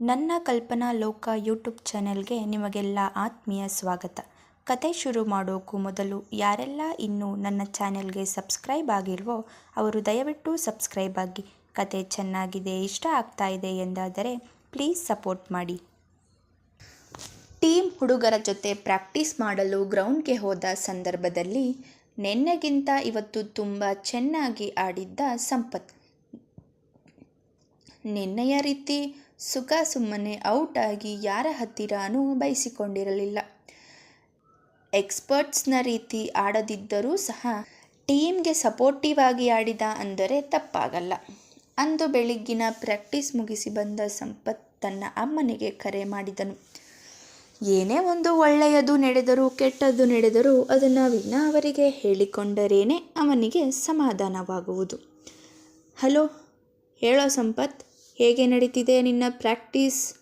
ನನ್ನ ಕಲ್ಪನಾ ಲೋಕ ಯೂಟ್ಯೂಬ್ ಚಾನೆಲ್ಗೆ ನಿಮಗೆಲ್ಲ ಆತ್ಮೀಯ ಸ್ವಾಗತ. ಕತೆ ಶುರು ಮಾಡೋಕ್ಕೂ ಮೊದಲು ಯಾರೆಲ್ಲ ಇನ್ನೂ ನನ್ನ ಚಾನೆಲ್ಗೆ ಸಬ್ಸ್ಕ್ರೈಬ್ ಆಗಿಲ್ವೋ ಅವರು ದಯವಿಟ್ಟು ಸಬ್ಸ್ಕ್ರೈಬ್ ಆಗಿ. ಕತೆ ಚೆನ್ನಾಗಿದೆ, ಇಷ್ಟ ಆಗ್ತಾ ಇದೆ ಎಂದಾದರೆ ಪ್ಲೀಸ್ ಸಪೋರ್ಟ್ ಮಾಡಿ. ಟೀಮ್ ಹುಡುಗರ ಜೊತೆ ಪ್ರಾಕ್ಟೀಸ್ ಮಾಡಲು ಗ್ರೌಂಡ್ಗೆ ಹೋದ ಸಂದರ್ಭದಲ್ಲಿ ನಿನ್ನೆಗಿಂತ ಇವತ್ತು ತುಂಬ ಚೆನ್ನಾಗಿ ಆಡಿದ್ದ ಸಂಪತ್. ನಿನ್ನೆಯ ರೀತಿ ಸುಖ ಸುಮ್ಮನೆ ಔಟ್ ಆಗಿ ಯಾರ ಹತ್ತಿರನೂ ಬಯಸಿಕೊಂಡಿರಲಿಲ್ಲ. ಎಕ್ಸ್ಪರ್ಟ್ಸ್ನ ರೀತಿ ಆಡದಿದ್ದರೂ ಸಹ ಟೀಮ್ಗೆ ಸಪೋರ್ಟಿವ್ ಆಗಿ ಆಡಿದ ಅಂದರೆ ತಪ್ಪಾಗಲ್ಲ. ಅಂದು ಬೆಳಿಗ್ಗಿನ ಪ್ರಾಕ್ಟೀಸ್ ಮುಗಿಸಿ ಬಂದ ಸಂಪತ್ ತನ್ನ ಅಮ್ಮನಿಗೆ ಕರೆ ಮಾಡಿದನು. ಏನೇ ಒಂದು ಒಳ್ಳೆಯದು ನಡೆದರೂ ಕೆಟ್ಟದ್ದು ನಡೆದರೂ ಅದನ್ನು ವಿನ ಅವರಿಗೆ ಹೇಳಿಕೊಂಡರೇನೆ ಅವನಿಗೆ ಸಮಾಧಾನವಾಗುವುದು. ಹಲೋ, ಹೇಳೋ ಸಂಪತ್? ಹೇಗೆ ನಡೀತಿದೆ ನಿನ್ನ ಪ್ರಾಕ್ಟೀಸ್?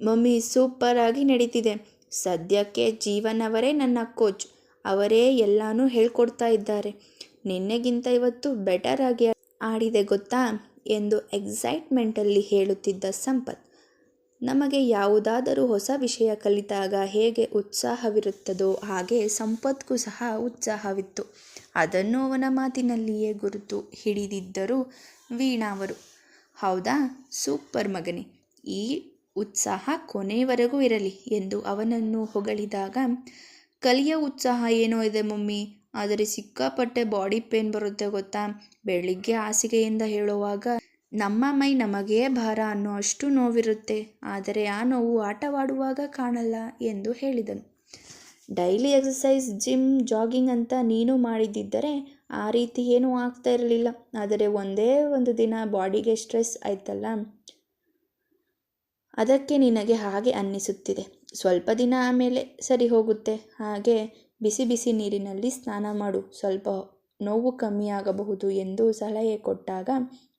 ಮಮ್ಮಿ ಸೂಪರ್ ಆಗಿ ನಡೀತಿದೆ. ಸದ್ಯಕ್ಕೆ ಜೀವನ್ ಅವರೇ ನನ್ನ ಕೋಚ್. ಅವರೇ ಎಲ್ಲನೂ ಹೇಳ್ಕೊಡ್ತಾ ಇದ್ದಾರೆ. ನಿನ್ನೆಗಿಂತ ಇವತ್ತು ಬೆಟರ್ ಆಗಿ ಆಡಿದೆ ಗೊತ್ತಾ? ಎಂದು ಎಕ್ಸೈಟ್ಮೆಂಟಲ್ಲಿ ಹೇಳುತ್ತಿದ್ದ ಸಂಪತ್. ನಮಗೆ ಯಾವುದಾದರೂ ಹೊಸ ವಿಷಯ ಕಲಿತಾಗ ಹೇಗೆ ಉತ್ಸಾಹವಿರುತ್ತದೋ ಹಾಗೆ ಸಂಪತ್ಗೂ ಸಹ ಉತ್ಸಾಹವಿತ್ತು. ಅದನ್ನು ಅವನ ಮಾತಿನಲ್ಲಿಯೇ ಗುರುತು ಹಿಡಿದಿದ್ದರು ವೀಣಾ ಅವರು ಹೌದಾ? ಸೂಪರ್ ಮಗನೆ. ಈ ಉತ್ಸಾಹ ಕೊನೆಯವರೆಗೂ ಇರಲಿ ಎಂದು ಅವನನ್ನು ಹೊಗಳಿದಾಗ, ಕಲಿಯ ಉತ್ಸಾಹ ಏನೋ ಇದೆ ಮಮ್ಮಿ. ಆದರೆ ಸಿಕ್ಕಾಪಟ್ಟೆ ಬಾಡಿ ಪೇನ್ ಬರುತ್ತೆ ಗೊತ್ತಾ? ಬೆಳಿಗ್ಗೆ ಹಾಸಿಗೆಯಿಂದ ಹೇಳುವಾಗ, ನಮ್ಮ ಮೈ ನಮಗೇ ಭಾರ ಅನ್ನೋ ಅಷ್ಟು ನೋವಿರುತ್ತೆ, ಆದರೆ ಆ ನೋವು ಆಟವಾಡುವಾಗ ಕಾಣಲ್ಲ ಎಂದು ಹೇಳಿದನು. ಡೈಲಿ ಎಕ್ಸಸೈಸ್ ಜಿಮ್, ಜಾಗಿಂಗ್ ಅಂತ ನೀನು ಮಾಡಿದ್ದಿದ್ದರೆ ಆ ರೀತಿ ಏನೂ ಆಗ್ತಾ ಇರಲಿಲ್ಲ. ಆದರೆ ಒಂದೇ ಒಂದು ದಿನ ಬಾಡಿಗೆ ಸ್ಟ್ರೆಸ್ ಆಯ್ತಲ್ಲ? ಅದಕ್ಕೆ ನಿನಗೆ ಹಾಗೆ ಅನ್ನಿಸುತ್ತಿದೆ. ಸ್ವಲ್ಪ ದಿನ ಆಮೇಲೆ ಸರಿ ಹೋಗುತ್ತೆ. ಹಾಗೆ ಬಿಸಿ ಬಿಸಿ ನೀರಿನಲ್ಲಿ ಸ್ನಾನ ಮಾಡು. ಸ್ವಲ್ಪ ನೋವು ಕಮ್ಮಿಯಾಗಬಹುದು ಎಂದು ಸಲಹೆ ಕೊಟ್ಟಾಗ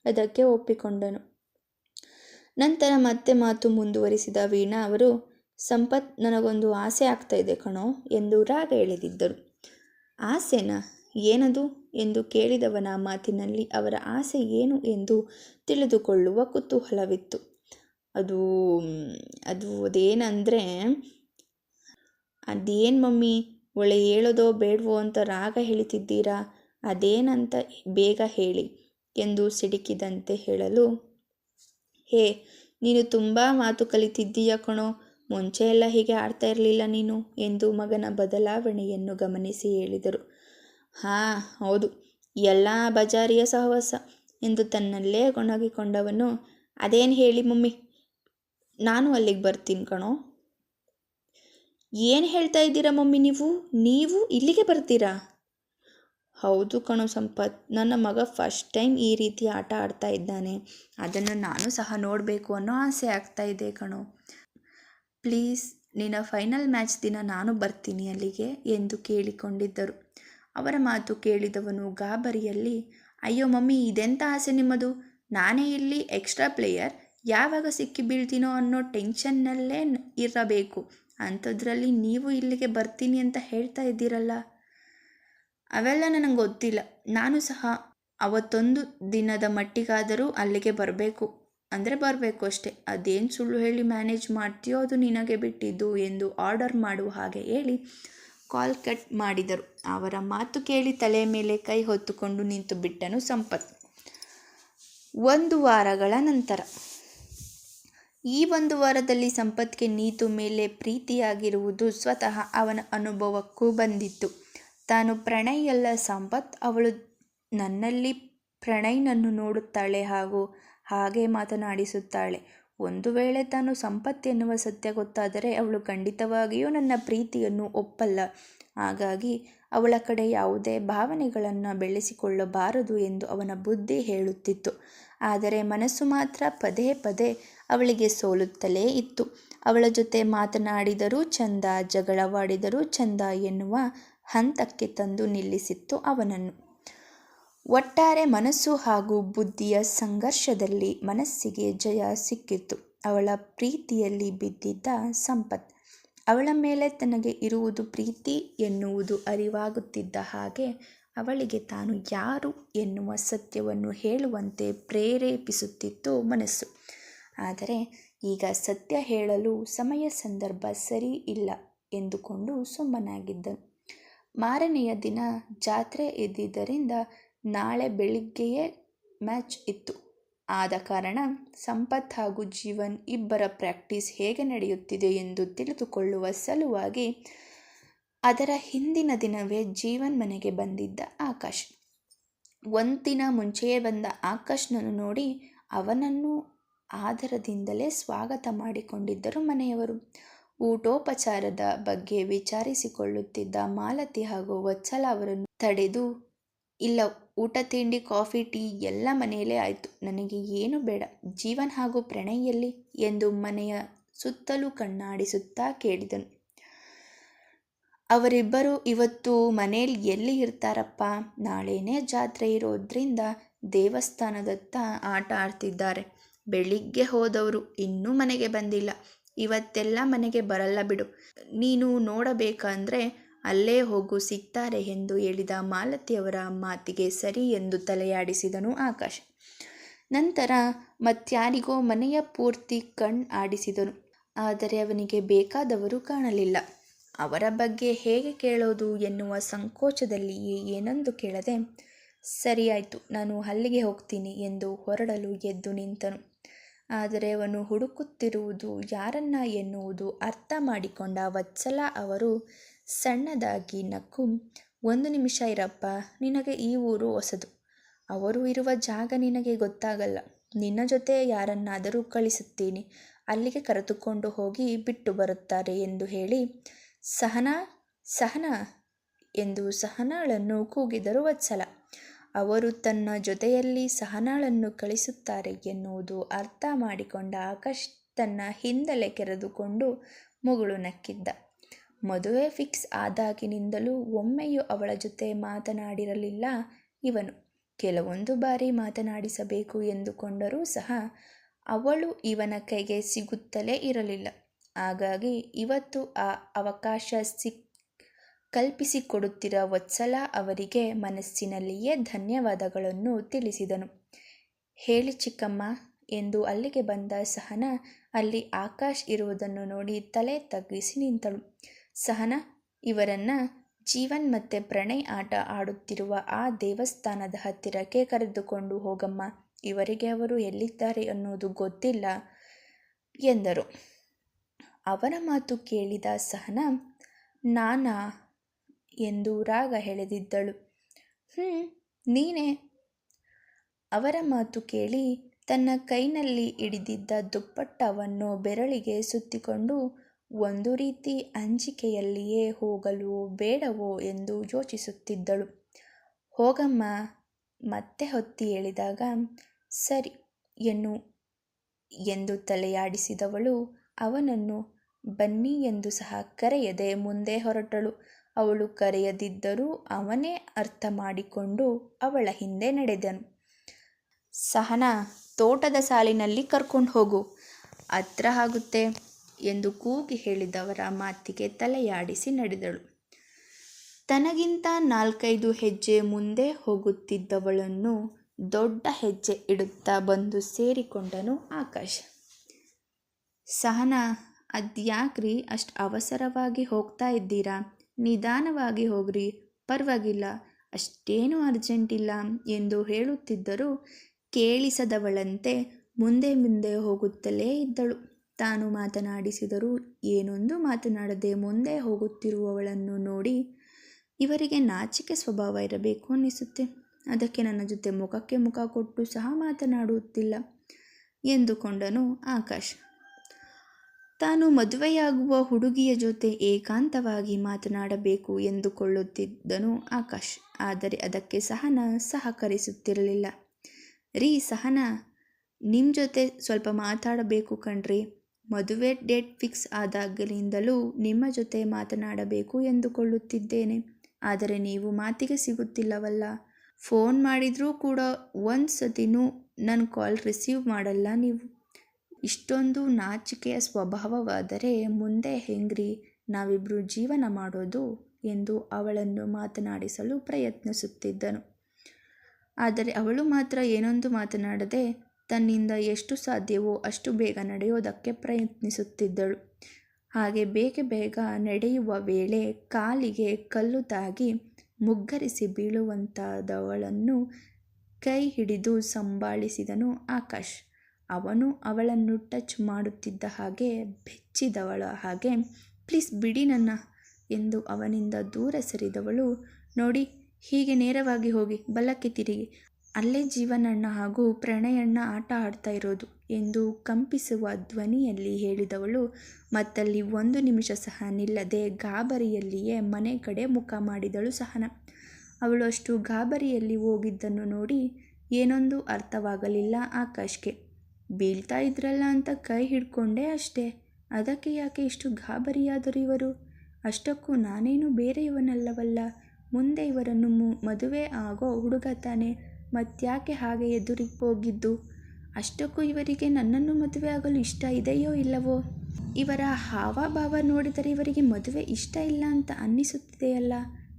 ಅದಕ್ಕೆ ಒಪ್ಪಿಕೊಂಡನು. ನಂತರ ಮತ್ತೆ ಮಾತು ಮುಂದುವರಿಸಿದ ವೀಣಾ ಅವರು, ಸಂಪತ್, ನನಗೊಂದು ಆಸೆ ಆಗ್ತಾ ಇದೆ ಕಣೋ ಎಂದು ರಾಗ ಎಳೆದಿದ್ದರು. ಆಸೆನಾ? ಏನದು ಎಂದು ಕೇಳಿದವನ ಮಾತಿನಲ್ಲಿ ಅವರ ಆಸೆ ಏನು ಎಂದು ತಿಳಿದುಕೊಳ್ಳುವ ಕುತೂಹಲವಿತ್ತು. ಅದು ಅದು ಅದೇನಂದರೆ, ಅದೇನು ಮಮ್ಮಿ, ಒಳ್ಳೆ ಹೇಳೋದೋ ಬೇಡವೋ ಅಂತ ರಾಗ ಹೇಳ್ತಿದ್ದೀರಾ? ಅದೇನಂತ ಬೇಗ ಹೇಳಿ ಎಂದು ಸಿಡುಕಿದಂತೆ ಹೇಳಲು, ಹೇ, ನೀನು ತುಂಬ ಮಾತು ಕಲಿತಿದ್ದೀಯ ಕಣೋ, ಮುಂಚೆ ಎಲ್ಲ ಹೀಗೆ ಆಡ್ತಾ ಇರಲಿಲ್ಲ ನೀನು ಎಂದು ಮಗನ ಬದಲಾವಣೆಯನ್ನು ಗಮನಿಸಿ ಹೇಳಿದರು. ಹಾಂ, ಹೌದು. ಎಲ್ಲ ಬಜಾರಿಯ ಸಹವಾಸ ಎಂದು ತನ್ನಲ್ಲೇ ಗೊಣಗಿಕೊಂಡವನು, ಅದೇನು ಹೇಳಿ ಮಮ್ಮಿ? ನಾನು ಅಲ್ಲಿಗೆ ಬರ್ತೀನಿ ಕಣೋ. ಏನು ಹೇಳ್ತಾ ಇದ್ದೀರಾ ಮಮ್ಮಿ ನೀವು? ನೀವು ಇಲ್ಲಿಗೆ ಬರ್ತೀರಾ? ಹೌದು ಕಣೋ ಸಂಪತ್. ನನ್ನ ಮಗ ಫಸ್ಟ್ ಟೈಮ್ ಈ ರೀತಿ ಆಟ ಆಡ್ತಾ ಇದ್ದಾನೆ. ಅದನ್ನು ನಾನು ಸಹ ನೋಡಬೇಕು ಅನ್ನೋ ಆಸೆ ಆಗ್ತಾ ಇದೆ ಕಣೋ. ಪ್ಲೀಸ್, ನಿನ್ನ ಫೈನಲ್ ಮ್ಯಾಚ್ ದಿನ ನಾನು ಬರ್ತೀನಿ ಅಲ್ಲಿಗೆ, ಎಂದು ಕೇಳಿಕೊಂಡಿದ್ದರು. ಅವರ ಮಾತು ಕೇಳಿದವನು ಗಾಬರಿಯಲ್ಲಿ, ಅಯ್ಯೋ ಮಮ್ಮಿ ಇದೆಂಥ ಆಸೆ ನಿಮ್ಮದು? ನಾನೇ ಇಲ್ಲಿ ಎಕ್ಸ್ಟ್ರಾ ಪ್ಲೇಯರ್ ಯಾವಾಗ ಸಿಕ್ಕಿ ಬೀಳ್ತೀನೋ ಅನ್ನೋ ಟೆನ್ಷನ್ನಲ್ಲೇ ಇರಬೇಕು ಅಂಥದ್ರಲ್ಲಿ ನೀವು ಇಲ್ಲಿಗೆ ಬರ್ತೀನಿ ಅಂತ ಹೇಳ್ತಾ ಇದ್ದೀರಲ್ಲ? ಅವೆಲ್ಲ ನನಗೆ ಗೊತ್ತಿಲ್ಲ. ನಾನು ಸಹ ಅವತ್ತೊಂದು ದಿನದ ಮಟ್ಟಿಗಾದರೂ ಅಲ್ಲಿಗೆ ಬರಬೇಕು. ಅಂದರೆ ಬರಬೇಕು ಅಷ್ಟೆ. ಅದೇನು ಸುಳ್ಳು ಹೇಳಿ ಮ್ಯಾನೇಜ್ ಮಾಡ್ತೀಯೋ ಅದು ನಿನಗೆ ಬಿಟ್ಟಿದ್ದು ಎಂದು ಆರ್ಡರ್ ಮಾಡುವ ಹಾಗೆ ಹೇಳಿ ಕಾಲ್ ಕಟ್ ಮಾಡಿದರು. ಅವರ ಮಾತು ಕೇಳಿ ತಲೆ ಮೇಲೆ ಕೈ ಹೊತ್ತುಕೊಂಡು ನಿಂತು ಬಿಟ್ಟನು ಸಂಪತ್. ಒಂದು ವಾರಗಳ ನಂತರ. ಈ ಒಂದು ವಾರದಲ್ಲಿ ಸಂಪತ್ಗೆ ನೀತು ಮೇಲೆ ಪ್ರೀತಿಯಾಗಿರುವುದು ಸ್ವತಃ ಅವನ ಅನುಭವಕ್ಕೂ ಬಂದಿತ್ತು. ತಾನು ಪ್ರಣಯ್ ಅಲ್ಲ ಸಂಪತ್, ಅವಳು ನನ್ನಲ್ಲಿ ಪ್ರಣಯ್ನನ್ನು ನೋಡುತ್ತಾಳೆ ಹಾಗೂ ಹಾಗೆ ಮಾತನಾಡಿಸುತ್ತಾಳೆ. ಒಂದು ವೇಳೆ ತಾನು ಸಂಪತ್ತೆನ್ನುವ ಸತ್ಯ ಗೊತ್ತಾದರೆ ಅವಳು ಖಂಡಿತವಾಗಿಯೂ ನನ್ನ ಪ್ರೀತಿಯನ್ನು ಒಪ್ಪಲ್ಲ. ಹಾಗಾಗಿ ಅವಳ ಕಡೆ ಯಾವುದೇ ಭಾವನೆಗಳನ್ನು ಬೆಳೆಸಿಕೊಳ್ಳಬಾರದು ಎಂದು ಅವನ ಬುದ್ಧಿ ಹೇಳುತ್ತಿತ್ತು. ಆದರೆ ಮನಸ್ಸು ಮಾತ್ರ ಪದೇ ಪದೇ ಅವಳಿಗೆ ಸೋಲುತ್ತಲೇ ಇತ್ತು. ಅವಳ ಜೊತೆ ಮಾತನಾಡಿದರೂ ಚಂದ, ಜಗಳವಾಡಿದರೂ ಚಂದ ಎನ್ನುವ ಹಂತಕ್ಕೆ ತಂದು ನಿಲ್ಲಿಸಿತ್ತು ಅವನನ್ನು. ಒಟ್ಟಾರೆ ಮನಸ್ಸು ಹಾಗೂ ಬುದ್ಧಿಯ ಸಂಘರ್ಷದಲ್ಲಿ ಮನಸ್ಸಿಗೆ ಜಯ ಸಿಕ್ಕಿತ್ತು ಅವಳ ಪ್ರೀತಿಯಲ್ಲಿ ಬಿದ್ದಿದ್ದ ಸಂಪತ್. ಅವಳ ಮೇಲೆ ತನಗೆ ಇರುವುದು ಪ್ರೀತಿ ಎನ್ನುವುದು ಅರಿವಾಗುತ್ತಿದ್ದ ಹಾಗೆ ಅವಳಿಗೆ ತಾನು ಯಾರು ಎನ್ನುವ ಸತ್ಯವನ್ನು ಹೇಳುವಂತೆ ಪ್ರೇರೇಪಿಸುತ್ತಿತ್ತು ಮನಸ್ಸು. ಆದರೆ ಈಗ ಸತ್ಯ ಹೇಳಲು ಸಮಯ ಸಂದರ್ಭ ಸರಿ ಇಲ್ಲ ಎಂದುಕೊಂಡು ಸುಮ್ಮನಾಗಿದ್ದನು. ಮಾರನೆಯ ದಿನ ಜಾತ್ರೆ ಇದ್ದಿದ್ದರಿಂದ ನಾಳೆ ಬೆಳಿಗ್ಗೆಯೇ ಮ್ಯಾಚ್ ಇತ್ತು. ಆದ ಕಾರಣ ಸಂಪತ್ ಹಾಗೂ ಜೀವನ್ ಇಬ್ಬರ ಪ್ರಾಕ್ಟೀಸ್ ಹೇಗೆ ನಡೆಯುತ್ತಿದೆ ಎಂದು ತಿಳಿದುಕೊಳ್ಳುವ ಸಲುವಾಗಿ ಅದರ ಹಿಂದಿನ ದಿನವೇ ಜೀವನ್ ಮನೆಗೆ ಬಂದಿದ್ದ ಆಕಾಶ್. ಒಂದಿನ ಮುಂಚೆಯೇ ಬಂದ ಆಕಾಶ್ನನ್ನು ನೋಡಿ ಅವನನ್ನು ಆದರದಿಂದಲೇ ಸ್ವಾಗತ ಮಾಡಿಕೊಂಡಿದ್ದರು ಮನೆಯವರು. ಊಟೋಪಚಾರದ ಬಗ್ಗೆ ವಿಚಾರಿಸಿಕೊಳ್ಳುತ್ತಿದ್ದ ಮಾಲತಿ ಹಾಗೂ ವತ್ಸಲ ಅವರನ್ನು ತಡೆದು, ಇಲ್ಲ ಊಟ, ತಿಂಡಿ, ಕಾಫಿ, ಟೀ ಎಲ್ಲ ಮನೆಯಲ್ಲೇ ಆಯಿತು. ನನಗೆ ಏನು ಬೇಡ. ಜೀವನ್ ಹಾಗೂ ಪ್ರಣಯ್ ಎಲ್ಲಿ ಎಂದು ಮನೆಯ ಸುತ್ತಲೂ ಕಣ್ಣಾಡಿಸುತ್ತಾ ಕೇಳಿದನು. ಅವರಿಬ್ಬರು ಇವತ್ತು ಮನೆಯಲ್ಲಿ ಎಲ್ಲಿ ಇರ್ತಾರಪ್ಪ? ನಾಳೆನೇ ಜಾತ್ರೆ ಇರೋದ್ರಿಂದ ದೇವಸ್ಥಾನದತ್ತ ಆಟ ಆಡ್ತಿದ್ದಾರೆ. ಬೆಳಿಗ್ಗೆ ಹೋದವರು ಇನ್ನೂ ಮನೆಗೆ ಬಂದಿಲ್ಲ. ಇವತ್ತೆಲ್ಲ ಮನೆಗೆ ಬರಲ್ಲ ಬಿಡು. ನೀನು ನೋಡಬೇಕಂದ್ರೆ ಅಲ್ಲೇ ಹೋಗು ಸಿಗ್ತಾರೆ ಎಂದು ಹೇಳಿದ ಮಾಲತಿಯವರ ಮಾತಿಗೆ ಸರಿ ಎಂದು ತಲೆಯಾಡಿಸಿದನು ಆಕಾಶ್. ನಂತರ ಮತ್ಯಾರಿಗೋ ಮನೆಯ ಪೂರ್ತಿ ಕಣ್ ಆಡಿಸಿದನು. ಆದರೆ ಅವನಿಗೆ ಬೇಕಾದವರು ಕಾಣಲಿಲ್ಲ. ಅವರ ಬಗ್ಗೆ ಹೇಗೆ ಕೇಳೋದು ಎನ್ನುವ ಸಂಕೋಚದಲ್ಲಿ ಏನೊಂದು ಕೇಳದೆ ಸರಿಯಾಯಿತು ನಾನು ಅಲ್ಲಿಗೆ ಹೋಗ್ತೀನಿ ಎಂದು ಹೊರಡಲು ಎದ್ದು ನಿಂತನು. ಆದರೆ ಅವನು ಹುಡುಕುತ್ತಿರುವುದು ಯಾರನ್ನ ಎನ್ನುವುದು ಅರ್ಥ ಮಾಡಿಕೊಂಡ ವತ್ಸಲ ಅವರು ಸಣ್ಣದಾಗಿ ನಕ್ಕು, ಒಂದು ನಿಮಿಷ ಇರಪ್ಪ, ನಿನಗೆ ಈ ಊರು ಹೊಸದು. ಅವರು ಇರುವ ಜಾಗ ನಿನಗೆ ಗೊತ್ತಾಗಲ್ಲ. ನಿನ್ನ ಜೊತೆ ಯಾರನ್ನಾದರೂ ಕಳಿಸುತ್ತೀನಿ. ಅಲ್ಲಿಗೆ ಕರೆದುಕೊಂಡು ಹೋಗಿ ಬಿಟ್ಟು ಬರುತ್ತಾರೆ ಎಂದು ಹೇಳಿ ಸಹನಾ ಸಹನಾ ಎಂದು ಸಹನಾಳನ್ನು ಕೂಗಿದರು ವತ್ಸಲ. ಅವರು ತನ್ನ ಜೊತೆಯಲ್ಲಿ ಸಹನಾಳನ್ನು ಕಳಿಸುತ್ತಾರೆ ಎನ್ನುವುದು ಅರ್ಥ ಮಾಡಿಕೊಂಡ ಆಕಾಶ್ ತನ್ನ ಹಿಂದಲೆ ಕೆರೆದುಕೊಂಡು ಮುಗುಳು ನಕ್ಕಿದ್ದ. ಮದುವೆ ಫಿಕ್ಸ್ ಆದಾಗಿನಿಂದಲೂ ಒಮ್ಮೆಯೂ ಅವಳ ಜೊತೆ ಮಾತನಾಡಿರಲಿಲ್ಲ ಇವನು. ಕೆಲವೊಂದು ಬಾರಿ ಮಾತನಾಡಿಸಬೇಕು ಎಂದುಕೊಂಡರೂ ಸಹ ಅವಳು ಇವನ ಕೈಗೆ ಸಿಗುತ್ತಲೇ ಇರಲಿಲ್ಲ. ಹಾಗಾಗಿ ಇವತ್ತು ಆ ಅವಕಾಶ ಸಿಕ್, ಕಲ್ಪಿಸಿಕೊಡುತ್ತಿರುವ ವತ್ಸಲ ಅವರಿಗೆ ಮನಸ್ಸಿನಲ್ಲಿಯೇ ಧನ್ಯವಾದಗಳನ್ನು ತಿಳಿಸಿದನು. ಹೇಳಿ ಚಿಕ್ಕಮ್ಮ ಎಂದು ಅಲ್ಲಿಗೆ ಬಂದ ಸಹನ ಅಲ್ಲಿ ಆಕಾಶ್ ಇರುವುದನ್ನು ನೋಡಿ ತಲೆ ತಗ್ಗಿಸಿ ನಿಂತಳು. ಸಹನ, ಇವರನ್ನ ಜೀವನ್ ಮತ್ತೆ ಪ್ರಣಯ್ ಆಟ ಆಡುತ್ತಿರುವ ಆ ದೇವಸ್ಥಾನದ ಹತ್ತಿರಕ್ಕೆ ಕರೆದುಕೊಂಡು, ಹೋಗಮ್ಮ, ಇವರಿಗೆ ಅವರು ಎಲ್ಲಿದ್ದಾರೆ ಅನ್ನೋದು ಗೊತ್ತಿಲ್ಲ ಎಂದರು. ಅವರ ಮಾತು ಕೇಳಿದ ಸಹನ, ನಾನಾ ಎಂದು ರಾಗ ಹೇಳಿದಿದ್ದಳು. ಹ್ಞೂ ನೀನೇ ಅವರ ಮಾತು ಕೇಳಿ ತನ್ನ ಕೈನಲ್ಲಿ ಹಿಡಿದಿದ್ದ ದುಪ್ಪಟ್ಟವನ್ನು ಬೆರಳಿಗೆ ಸುತ್ತಿಕೊಂಡು ಒಂದು ರೀತಿ ಅಂಜಿಕೆಯಲ್ಲಿಯೇ ಹೋಗಲು ಬೇಡವೋ ಎಂದು ಯೋಚಿಸುತ್ತಿದ್ದಳು. ಹೋಗಮ್ಮ, ಮತ್ತೆ ಹೊತ್ತಿ ಹೇಳಿದಾಗ, ಸರಿ, ಎನ್ನು, ಎಂದು ತಲೆಯಾಡಿಸಿದವಳು. ಅವನನ್ನು, ಬನ್ನಿ ಎಂದು ಸಹ ಕರೆಯದೆ ಮುಂದೆ ಹೊರಟಳು. ಅವಳು ಕರೆಯದಿದ್ದರೂ ಅವನೇ ಅರ್ಥ ಮಾಡಿಕೊಂಡು ಅವಳ ಹಿಂದೆ ನಡೆದನು. ಸಹನಾ, ತೋಟದ ಸಾಲಿನಲ್ಲಿ ಕರ್ಕೊಂಡು ಹೋಗು. ಹತ್ರ ಆಗುತ್ತೆ. ಎಂದು ಕೂಗಿ ಹೇಳಿದವರ ಮಾತಿಗೆ ತಲೆಯಾಡಿಸಿ ನಡೆದಳು. ತನಗಿಂತ ನಾಲ್ಕೈದು ಹೆಜ್ಜೆ ಮುಂದೆ ಹೋಗುತ್ತಿದ್ದವಳನ್ನು ದೊಡ್ಡ ಹೆಜ್ಜೆ ಇಡುತ್ತಾ ಬಂದು ಸೇರಿಕೊಂಡನು ಆಕಾಶ್. ಸಹನಾ, ಅದ್ಯಾಕ್ರಿ, ಅಷ್ಟು ಅವಸರವಾಗಿ ಹೋಗ್ತಾ ಇದ್ದೀರಾ? ನಿಧಾನವಾಗಿ ಹೋಗ್ರಿ, ಪರವಾಗಿಲ್ಲ, ಅಷ್ಟೇನು ಅರ್ಜೆಂಟ್ ಇಲ್ಲ ಎಂದು ಹೇಳುತ್ತಿದ್ದರೂ ಕೇಳಿಸದವಳಂತೆ ಮುಂದೆ ಮುಂದೆ ಹೋಗುತ್ತಲೇ ಇದ್ದಳು. ತಾನು ಮಾತನಾಡಿಸಿದರೂ ಏನೊಂದು ಮಾತನಾಡದೆ ಮುಂದೆ ಹೋಗುತ್ತಿರುವವಳನ್ನು ನೋಡಿ ಇವರಿಗೆ ನಾಚಿಕೆ ಸ್ವಭಾವ ಇರಬೇಕು ಅನ್ನಿಸುತ್ತೆ. ಅದಕ್ಕೆ ನನ್ನ ಜೊತೆ ಮುಖಕ್ಕೆ ಮುಖ ಕೊಟ್ಟು ಸಹ ಮಾತನಾಡುತ್ತಿಲ್ಲ ಎಂದುಕೊಂಡನು ಆಕಾಶ್. ತಾನು ಮದುವೆಯಾಗುವ ಹುಡುಗಿಯ ಜೊತೆ ಏಕಾಂತವಾಗಿ ಮಾತನಾಡಬೇಕು ಎಂದುಕೊಳ್ಳುತ್ತಿದ್ದನು ಆಕಾಶ್. ಆದರೆ ಅದಕ್ಕೆ ಸಹನ ಸಹಕರಿಸುತ್ತಿರಲಿಲ್ಲ. ರೀ ಸಹನ ನಿಮ್ಮ ಜೊತೆ ಸ್ವಲ್ಪ ಮಾತಾಡಬೇಕು ಕಣ್ರಿ. ಮದುವೆ ಡೇಟ್ ಫಿಕ್ಸ್ ಆದಾಗಲಿಂದಲೂ ನಿಮ್ಮ ಜೊತೆ ಮಾತನಾಡಬೇಕು ಎಂದುಕೊಳ್ಳುತ್ತಿದ್ದೇನೆ. ಆದರೆ ನೀವು ಮಾತಿಗೆ ಸಿಗುತ್ತಿಲ್ಲವಲ್ಲ. ಫೋನ್ ಮಾಡಿದರೂ ಕೂಡ ಒಂದು ಸತಿನೂ ನನ್ನ ಕಾಲ್ ರಿಸೀವ್ ಮಾಡಲ್ಲ ನೀವು. ಇಷ್ಟೊಂದು ನಾಚಿಕೆಯ ಸ್ವಭಾವವಾದರೆ ಮುಂದೆ ಹೆಂಗ್ರಿ? ನಾವಿಬ್ಬರು ಜೀವನ ಮಾಡೋದು ಎಂದು ಅವಳನ್ನು ಮಾತನಾಡಿಸಲು ಪ್ರಯತ್ನಿಸುತ್ತಿದ್ದನು. ಆದರೆ ಅವಳು ಮಾತ್ರ ಏನೊಂದು ಮಾತನಾಡದೆ ತನ್ನಿಂದ ಎಷ್ಟು ಸಾಧ್ಯವೋ ಅಷ್ಟು ಬೇಗ ನಡೆಯೋದಕ್ಕೆ ಪ್ರಯತ್ನಿಸುತ್ತಿದ್ದಳು. ಹಾಗೆ ಬೇಗ ಬೇಗ ನಡೆಯುವ ವೇಳೆ ಕಾಲಿಗೆ ಕಲ್ಲು ತಾಗಿ ಮುಗ್ಗರಿಸಿ ಬೀಳುವಂತಾದವಳನ್ನು ಕೈ ಹಿಡಿದು ಸಂಭಾಳಿಸಿದನು ಆಕಾಶ್. ಅವನು ಅವಳನ್ನು ಟಚ್ ಮಾಡುತ್ತಿದ್ದ ಹಾಗೆ ಬೆಚ್ಚಿದವಳ ಹಾಗೆ, ಪ್ಲೀಸ್ ಬಿಡಿ ನನ್ನ ಎಂದು ಅವನಿಂದ ದೂರ ಸರಿದವಳು, ನೋಡಿ, ಹೀಗೆ ನೇರವಾಗಿ ಹೋಗಿ, ಬಲಕ್ಕೆ ತಿರುಗಿ. ಅಲ್ಲೇ ಜೀವನಣ್ಣ ಹಾಗೂ ಪ್ರಣಯಣ್ಣ ಆಟ ಆಡ್ತಾ ಇರೋದು ಎಂದು ಕಂಪಿಸುವ ಧ್ವನಿಯಲ್ಲಿ ಹೇಳಿದವಳು, ಮತ್ತಲ್ಲಿ ಒಂದು ನಿಮಿಷ ಸಹ ನಿಲ್ಲದೆ ಗಾಬರಿಯಲ್ಲಿಯೇ ಮನೆ ಕಡೆ ಮುಖ ಮಾಡಿದಳು ಸಹನ. ಅವಳು ಅಷ್ಟು ಗಾಬರಿಯಲ್ಲಿ ಹೋಗಿದ್ದನ್ನು ನೋಡಿ ಏನೊಂದು ಅರ್ಥವಾಗಲಿಲ್ಲ ಆಕಾಶ್ಗೆ. ಬೀಳ್ತಾ ಇದ್ರಲ್ಲ ಅಂತ ಕೈ ಹಿಡ್ಕೊಂಡೆ ಅಷ್ಟೇ, ಅದಕ್ಕೆ ಯಾಕೆ ಇಷ್ಟು ಗಾಬರಿಯಾದರು ಇವರು? ಅಷ್ಟಕ್ಕೂ ನಾನೇನು ಬೇರೆಯವನಲ್ಲವಲ್ಲ, ಮುಂದೆ ಇವರನ್ನು ಮದುವೆ ಆಗೋ ಹುಡುಗ ತಾನೆ. ಮತ್ತ್ಯಾಕೆ ಹಾಗೆ ಎದುರಿ ಹೋಗಿದ್ದು? ಅಷ್ಟಕ್ಕೂ ಇವರಿಗೆ ನನ್ನನ್ನು ಮದುವೆ ಆಗಲು ಇಷ್ಟ ಇದೆಯೋ ಇಲ್ಲವೋ? ಇವರ ಹಾವಭಾವ ನೋಡಿದರೆ ಇವರಿಗೆ ಮದುವೆ ಇಷ್ಟ ಇಲ್ಲ ಅಂತ ಅನ್ನಿಸುತ್ತಿದೆಯಲ್ಲ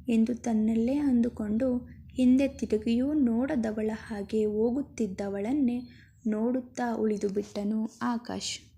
ಎಂದು ತನ್ನಲ್ಲೇ ಅಂದುಕೊಂಡು ಹಿಂದೆ ತಿರುಗಿಯೂ ನೋಡದವಳ ಹಾಗೆ ಹೋಗುತ್ತಿದ್ದವಳನ್ನೇ ನೋಡುತ್ತಾ ಉಳಿದು ಬಿಟ್ಟನು ಆಕಾಶ್.